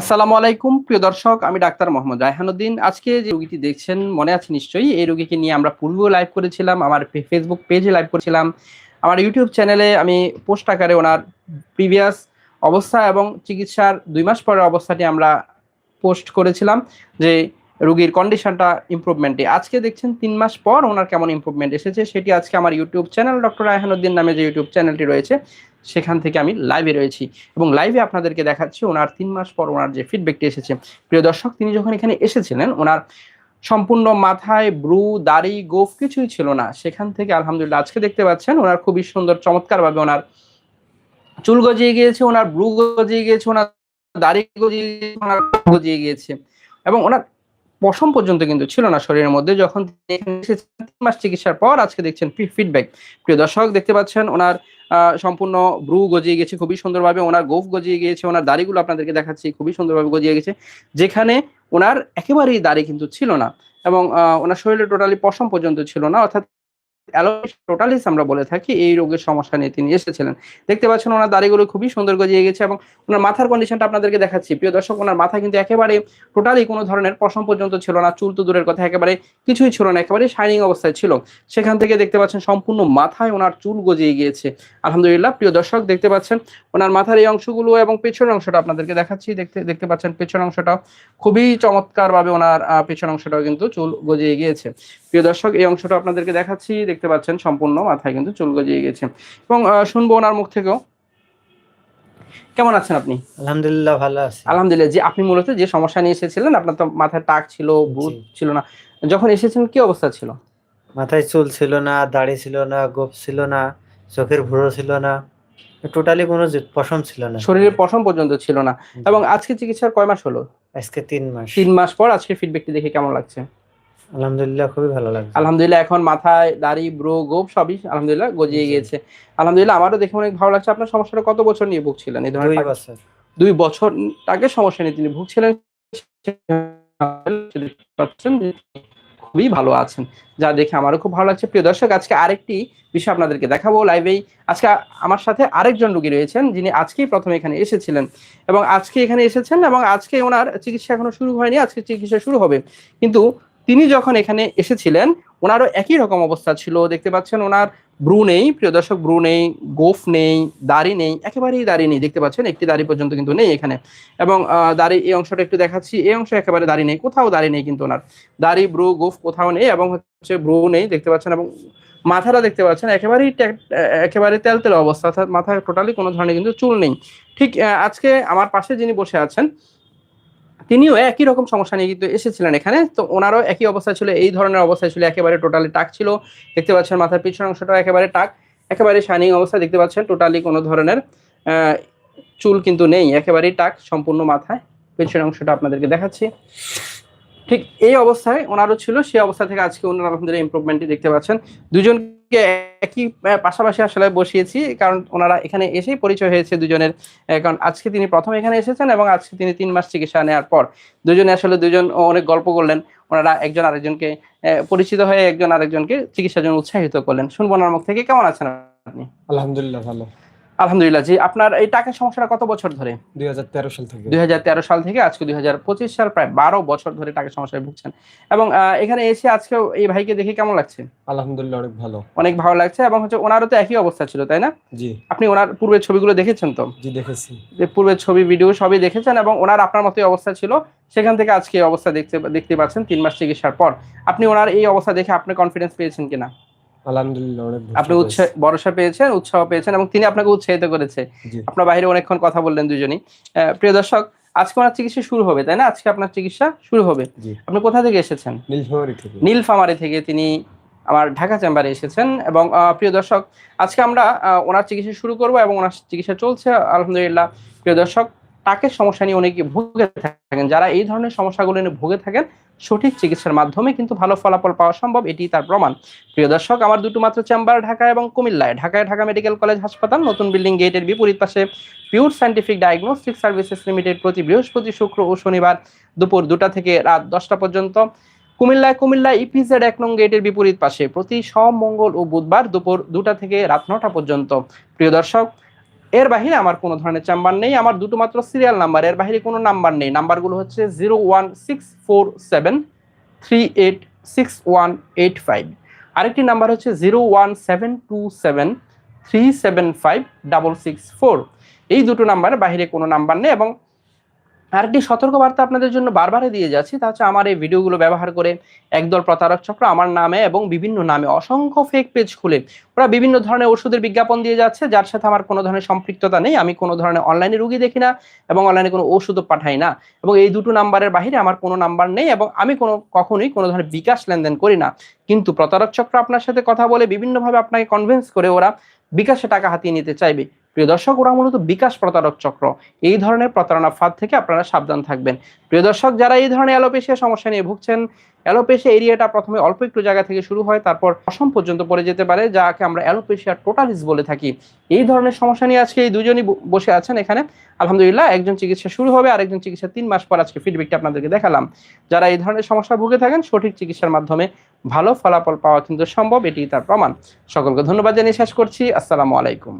আসসালামু আলাইকুম, প্রিয় দর্শক, আমি ডাক্তার মোহাম্মদ রায়হানুদ্দিন। আজকে যে রোগীটি দেখছেন, মনে আছে নিশ্চয়ই, এই রোগীকে নিয়ে আমরা পূর্বেও লাইভ করেছিলাম, আমার ফেসবুক পেজে লাইভ করেছিলাম। আমার ইউটিউব চ্যানেলে আমি পোস্ট আকারে ওনার প্রিভিয়াস অবস্থা এবং চিকিৎসার দুই মাস পরের অবস্থাটি আমরা পোস্ট করেছিলাম, যে রোগীর কন্ডিশনটা ইমপ্রুভমেন্টে আজকে দেখছেন, তিন মাস পর ওনার কেমন ইম্প্রুভমেন্ট এসেছে, সেটি আজকে আমার ইউটিউব চ্যানেল ডক্টর রায়হানুদ্দিন নামে যে ইউটিউব চ্যানেলটি রয়েছে সেখান থেকে আমি লাইভে রয়েছি এবং লাইভে আপনাদেরকে দেখাচ্ছি ওনার তিন মাস পর ওনার যে ফিডব্যাকটি এসেছে। প্রিয় দর্শক, তিনি যখন এখানে এসেছিলেন, ওনার সম্পূর্ণ মাথায় ব্রু, দাড়ি, গোফ কিছুই ছিল না। সেখান থেকে আলহামদুলিল্লাহ আজকে দেখতে পাচ্ছেন ওনার খুবই সুন্দর চমৎকার ভাবে ওনার চুল গজিয়ে গিয়েছে, ওনার ব্রু গজিয়ে গিয়েছে, ওনার দাড়ি গজিয়ে ওনার গজিয়ে গিয়েছে এবং ওনার পশম পর্যন্ত কিন্তু ছিল না শরীরের মধ্যে। যখন তিনি মাস চিকিৎসার পর আজকে দেখছেন ফিডব্যাক প্রিয় দর্শক, দেখতে পাচ্ছেন ওনার সম্পূর্ণ ব্রু গজিয়ে গেছে, খুবই সুন্দরভাবে ওনার গোফ গজিয়ে গিয়েছে, ওনার দাড়িগুলো আপনাদেরকে দেখাচ্ছি, খুবই সুন্দরভাবে গজিয়ে গেছে, যেখানে ওনার একেবারেই দাড়ি কিন্তু ছিল না এবং ওনার শরীরে টোটালি পশম পর্যন্ত ছিল না, অর্থাৎ টোটালিস আমরা বলে থাকি এই রোগের সমস্যা নিয়ে তিনি এসেছিলেন। দেখতে পাচ্ছেন ওনার দাড়িগুলো খুবই সুন্দর গজিয়ে গেছে এবং ওনার মাথার কন্ডিশনটা আপনাদেরকে দেখাচ্ছি। প্রিয় দর্শক ওনার মাথা কিন্তু একেবারে টোটালি কোনো ধরনের পশম পর্যন্ত ছিল না চুল তো দূরের কথা একেবারে কিছুই ছিল না একেবারে শাইনিং অবস্থায় ছিল। সেখান থেকে দেখতে পাচ্ছেন সম্পূর্ণ মাথায় ওনার চুল গজিয়ে গিয়েছে। আলহামদুলিল্লাহ প্রিয় দর্শক দেখতে পাচ্ছেন ওনার মাথার এই অংশগুলো এবং পেছনের অংশটা আপনাদেরকে দেখাচ্ছি। দেখতে দেখতে পাচ্ছেন পেছনের অংশটা খুবই চমৎকার ভাবে ওনার আহ, পেছনের অংশটাও কিন্তু চুল গজিয়ে গিয়েছে। প্রিয় দর্শক এই অংশটা আপনাদেরকে দেখাচ্ছি। দেখতে পাচ্ছেন সম্পূর্ণ মাথায় কিন্তু চুল গজিয়ে গেছে। এবং শুনব ওনার মুখ থেকেও। কেমন আছেন আপনি? আলহামদুলিল্লাহ ভালো আছি। আলহামদুলিল্লাহ যে আপনি মূলত যে সমস্যা নিয়ে এসেছিলেন আপনার তো মাথায় টাক ছিল ভূত ছিল না। যখন এসেছেন কি অবস্থা ছিল? মাথায় চুল ছিল না দাড়ি ছিল না গোপ ছিল না চোখের ভুরো ছিল না টোটালি কোনো পশম ছিল না। শরীরের পশম পর্যন্ত ছিল না। এবং আজকে চিকিৎসার কয় মাস হলো? আজকে তিন মাস। তিন মাস পর আজকে ফিডব্যাকটি দেখে কেমন লাগছে? আলহামদুলিল্লাহ খুবই ভালো লাগছে। আলহামদুলিল্লাহ এখন মাথায় দাড়ি ব্রো গোপ সবই আলহামদুলিল্লাহ গজিয়ে গিয়েছে। আলহামদুলিল্লাহ আমারও দেখে অনেক ভালো লাগছে। আপনার সমস্যাটা কত বছর নিয়ে ভুগছিলেন এই ধরনের দুই টাক- বছর। দুই বছর আগে সমস্যা নিয়ে তিনি ভুগছিলেন। খুবই ভালো আছেন। যা দেখে আমারও খুব ভালো লাগছে। প্রিয় দর্শক আজকে আরেকটি বিষয় আপনাদেরকে দেখাবো লাইভেই আজকে আমার সাথে আরেকজন রোগী রয়েছেন যিনি আজকেই প্রথমে এখানে এসেছিলেন। এবং আজকে এখানে এসেছেন এবং আজকে ওনার চিকিৎসা এখনও শুরু হয়নি আজকে চিকিৎসা শুরু হবে। কিন্তু তিনি যখন এখানে এসেছিলেন, ওনারও একই রকম অবস্থা ছিল। দেখতে পাচ্ছেন ওনার ব্রু নেই, প্রিয় দর্শক, ব্রু নেই, গোফ নেই, দাড়ি নেই, একেবারেই দাড়ি নেই। দেখতে পাচ্ছেন, একটি দাড়ি পর্যন্ত কিন্তু নেই এখানে। এবং দাড়ি এই অংশটা একটু দেখাচ্ছি, এই অংশ একেবারে দাড়ি নেই, কোথাও দাড়ি নেই কিন্তু ওনার। দাড়ি, ব্রু, গোফ কোথাও নেই এবং হচ্ছে ব্রু নেই, দেখতে পাচ্ছেন এবং মাথাটা দেখতে পাচ্ছেন, একেবারেই একেবারে তেলতেল অবস্থা, অর্থাৎ মাথায় টোটালি কোনো ধরনের কিন্তু চুল নেই। ঠিক আজকে আমার পাশে যিনি বসে আছেন তিনিও একই রকম সমস্যা নিয়ে কিন্তু এসেছিলেন এখানে। তো ওনারও একই অবস্থা ছিল, এই ধরনের অবস্থা ছিল, একেবারে টোটালি টাক ছিল। দেখতে পাচ্ছেন মাথার পিছনের অংশটা একেবারে টাক, একেবারে শাইনিং অবস্থা দেখতে পাচ্ছেন টোটালি কোনো ধরনের চুল কিন্তু নেই, একেবারেই টাক, সম্পূর্ণ মাথায়, পেছনের অংশটা আপনাদেরকে দেখাচ্ছি। ঠিক এই অবস্থায় ওনারও ছিল, সেই অবস্থা থেকে আজকে ওনার আলহামদুলিল্লাহ ইমপ্রুভমেন্টটি দেখতে পাচ্ছেন। দুজনকে একই পাশাপাশি আসলে বসিয়েছি, কারণ ওনারা এখানে এসেই পরিচয় হয়েছে দুজনের কারণ আজকে তিনি প্রথম এখানে এসেছেন এবং আজকে তিনি তিন মাস চিকিৎসা নেওয়ার পর। দুজনে আসলে দুজন অনেক গল্প করলেন, ওনারা একজন আরেকজনকে পরিচিত হয়ে একজন আরেকজনকে চিকিৎসার জন্য উৎসাহিত করলেন। শুনব ওনার মুখ থেকে, কেমন আছেন আপনি? আলহামদুলিল্লাহ, ভালো। আলহামদুলিল্লাহ জি আপনার এই টাকার সমস্যাটা কত বছর ধরে? দুই হাজার তেরো সাল থেকে। দুই সাল থেকে আজকে দুই হাজার পঁচিশ সাল প্রায় বারো বছর ধরে টাকার সমস্যায় ভুগছেন। এবং এখানে এসে আজকে এই ভাইকে দেখে কেমন লাগছে? আলহামদুলিল্লাহ অনেক ভালো। অনেক ভালো লাগছে এবং হচ্ছে ওনারও তো একই অবস্থা ছিল তাই না? জি। আপনি ওনার পূর্বের ছবিগুলো দেখেছেন তো? জি দেখেছি। যে পূর্বের ছবি ভিডিও সবই দেখেছেন এবং ওনার আপনার মতোই অবস্থা ছিল। সেখান থেকে আজকে এই অবস্থা দেখতে দেখতে পাচ্ছেন তিন মাস চিকিৎসার পর। আপনি ওনার এই অবস্থা দেখে আপনি কনফিডেন্স পেয়েছেন কিনা? আলহামদুলিল্লাহ আপনি উৎসাহ ভরসা পেয়েছেন উৎসাহ পেয়েছেন এবং তিনি আপনাকে উৎসাহিত করেছে। আপনার বাইরে অনেকক্ষণ কথা বললেন দুজনই। প্রিয় দর্শক আজকে ওনার চিকিৎসা শুরু হবে তাই না? আজকে আপনার চিকিৎসা শুরু হবে। আপনি কোথা থেকে এসেছেন? নীলফামারী থেকে। নীলফামারী থেকে তিনি আমার ঢাকা চেম্বারে এসেছেন এবং প্রিয় দর্শক আজকে আমরা ওনার চিকিৎসা শুরু করব এবং ওনার চিকিৎসা চলছে আলহামদুলিল্লাহ। প্রিয় দর্শক টাকের সমস্যা নিয়ে অনেকে ভুগে থাকেন। যারা এই ধরনের সমস্যাগুলো নিয়ে ভুগে থাকেন, সঠিক চিকিৎসার মাধ্যমে কিন্তু ভালো ফলাফল পাওয়া সম্ভব এটি তার প্রমাণ। প্রিয় দর্শক, আমার দুটো মাত্র চেম্বার ঢাকা এবং কুমিল্লায়। ঢাকায় ঢাকা মেডিকেল কলেজ হাসপাতাল, নতুন বিল্ডিং গেটের বিপরীত পাশে pure scientific diagnostic services limited প্রতি বৃহস্পতি, শুক্র ও শনিবার দুপুর দুটা থেকে রাত দশটা পর্যন্ত। কুমিল্লায় কুমিল্লা ইপিজেড এক নং গেটের বিপরীত পাশে প্রতি সোম, মঙ্গল ও বুধবার দুপুর দুটা থেকে রাত নটা পর্যন্ত। প্রিয় দর্শক এর বাহিরে আমার কোনো ধরনের চেম্বার নেই, আমার দুটো মাত্র সিরিয়াল নাম্বার এর বাহিরে কোনো নাম্বার নেই। নাম্বারগুলো হচ্ছে zero one six four seven three eight six one eight five আরেকটি নাম্বার হচ্ছে zero one seven two seven three seven five double six four এই দুটো নাম্বারের বাহিরে কোনো নাম্বার নেই এবং আরেকটি সতর্কবার্তা আপনাদের জন্য বারবারই দিয়ে যাচ্ছি, তা হচ্ছে আমার এই ভিডিওগুলো ব্যবহার করে একদল প্রতারক চক্র আমার নামে এবং বিভিন্ন নামে অসংখ্য ফেক পেজ খুলে। ওরা বিভিন্ন ধরনের ওষুধের বিজ্ঞাপন দিয়ে যাচ্ছে, যার সাথে আমার কোনো ধরনের সম্পৃক্ততা নেই, আমি কোনো ধরনের অনলাইনে রুগী দেখি না এবং অনলাইনে কোনো ওষুধও পাঠাই না। এবং এই দুটো নাম্বারের বাইরে আমার কোনো নাম্বার নেই এবং আমি কোনো, কখনোই কোনো ধরনের বিকাশ লেনদেন করি না। কিন্তু প্রতারক চক্র আপনার সাথে কথা বলে বিভিন্নভাবে আপনাকে কনভিন্স করে ওরা বিকাশে টাকা হাতিয়ে নিতে চাইবে। প্রিয় দর্শক, ওরা মূলত বিকাশ প্রতারক চক্র। এই ধরনের প্রতারণা ফাঁদ থেকে আপনারা সাবধান থাকবেন। প্রিয় দর্শক, যারা এই ধরনের অ্যালোপেশিয়া সমস্যা নিয়ে ভুগছেন, অ্যালোপেশিয়া এরিয়াটা প্রথমে অল্প একটু জায়গা থেকে শুরু হয়, তারপর অসম পর্যন্ত পড়ে যেতে পারে, যাকে আমরা অ্যালোপেশিয়া টোটালিস বলে থাকি। এই ধরনের সমস্যা নিয়ে আজকে এই দুজনই বসে আছেন এখানে। আলহামদুলিল্লাহ, একজন চিকিৎসা শুরু হবে আর একজন চিকিৎসা তিন মাস পর আজকে ফিডব্যাকটা আপনাদেরকে দেখালাম। যারা এই ধরনের সমস্যা ভুগে থাকেন, সঠিক চিকিৎসার মাধ্যমে ভালো ফলাফল পাওয়া কিন্তু সম্ভব এটি তার প্রমাণ। সকলকে ধন্যবাদ জানিয়ে শেষ করছি। আসসালামু আলাইকুম।